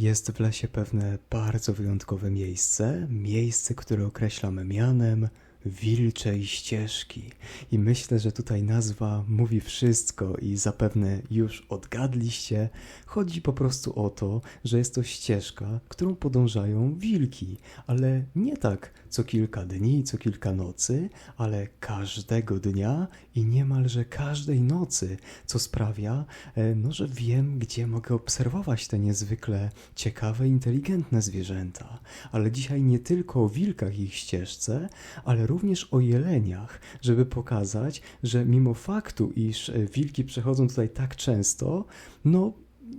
Jest w lesie pewne bardzo wyjątkowe miejsce, miejsce, które określamy mianem Wilczej Ścieżki. I myślę, że tutaj nazwa mówi wszystko i zapewne już odgadliście. Chodzi po prostu o to, że jest to ścieżka, którą podążają wilki, ale nie tak co kilka dni, co kilka nocy, ale każdego dnia i niemalże każdej nocy, co sprawia, e, no, że wiem, gdzie mogę obserwować te niezwykle ciekawe, inteligentne zwierzęta. Ale dzisiaj nie tylko o wilkach i ich ścieżce, ale również o jeleniach, żeby pokazać, że mimo faktu, iż e, wilki przechodzą tutaj tak często, no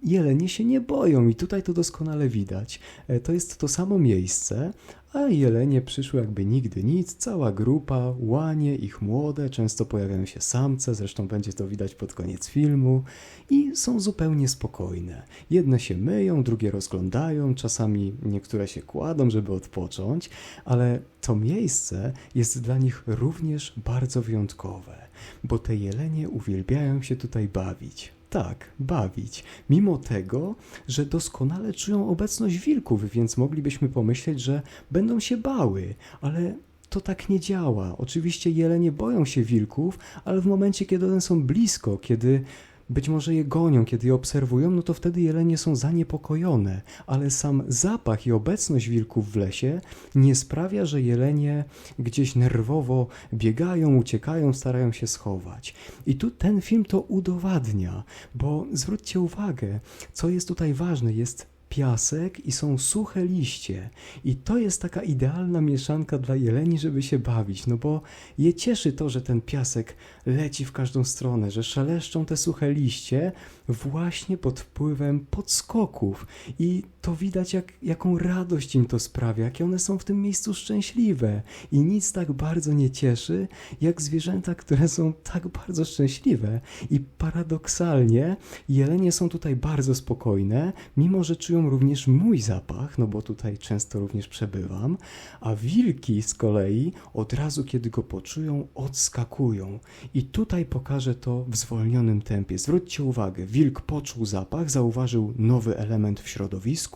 jelenie się nie boją i tutaj to doskonale widać. E, To jest to samo miejsce, a jelenie przyszły jakby nigdy nic, cała grupa, łanie, ich młode, często pojawiają się samce, zresztą będzie to widać pod koniec filmu i są zupełnie spokojne. Jedne się myją, drugie rozglądają, czasami niektóre się kładą, żeby odpocząć, ale to miejsce jest dla nich również bardzo wyjątkowe, bo te jelenie uwielbiają się tutaj bawić. Tak, bawić. Mimo tego, że doskonale czują obecność wilków, więc moglibyśmy pomyśleć, że będą się bały, ale to tak nie działa. Oczywiście jelenie boją się wilków, ale w momencie, kiedy one są blisko, kiedy być może je gonią, kiedy je obserwują, no to wtedy jelenie są zaniepokojone, ale sam zapach i obecność wilków w lesie nie sprawia, że jelenie gdzieś nerwowo biegają, uciekają, starają się schować. I tu ten film to udowadnia, bo zwróćcie uwagę, co jest tutaj ważne, jest piasek i są suche liście. I to jest taka idealna mieszanka dla jeleni, żeby się bawić, no bo je cieszy to, że ten piasek leci w każdą stronę, że szeleszczą te suche liście właśnie pod wpływem podskoków. I to widać, jak, jaką radość im to sprawia, jakie one są w tym miejscu szczęśliwe. I nic tak bardzo nie cieszy, jak zwierzęta, które są tak bardzo szczęśliwe. I paradoksalnie jelenie są tutaj bardzo spokojne, mimo że czują również mój zapach, no bo tutaj często również przebywam, a wilki z kolei od razu, kiedy go poczują, odskakują. I tutaj pokażę to w zwolnionym tempie. Zwróćcie uwagę, wilk poczuł zapach, zauważył nowy element w środowisku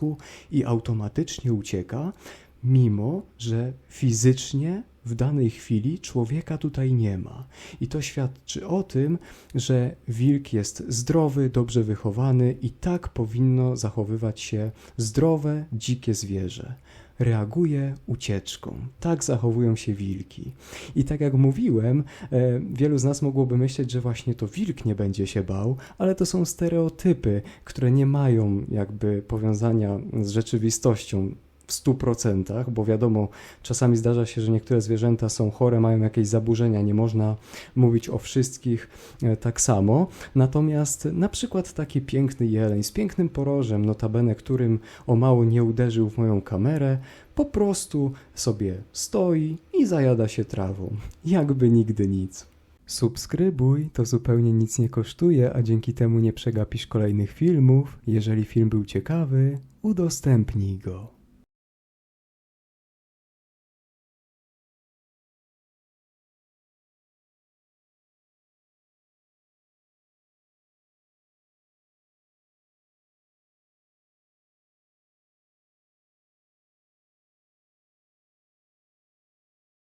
i automatycznie ucieka, mimo że fizycznie w danej chwili człowieka tutaj nie ma. I to świadczy o tym, że wilk jest zdrowy, dobrze wychowany i tak powinno zachowywać się zdrowe, dzikie zwierzę. Reaguje ucieczką. Tak zachowują się wilki. I tak jak mówiłem, e, wielu z nas mogłoby myśleć, że właśnie to wilk nie będzie się bał, ale to są stereotypy, które nie mają jakby powiązania z rzeczywistością w 100%, bo wiadomo, czasami zdarza się, że niektóre zwierzęta są chore, mają jakieś zaburzenia, nie można mówić o wszystkich e, tak samo. Natomiast na przykład taki piękny jeleń z pięknym porożem, notabene którym o mało nie uderzył w moją kamerę, po prostu sobie stoi i zajada się trawą, jakby nigdy nic. Subskrybuj, to zupełnie nic nie kosztuje, a dzięki temu nie przegapisz kolejnych filmów. Jeżeli film był ciekawy, udostępnij go.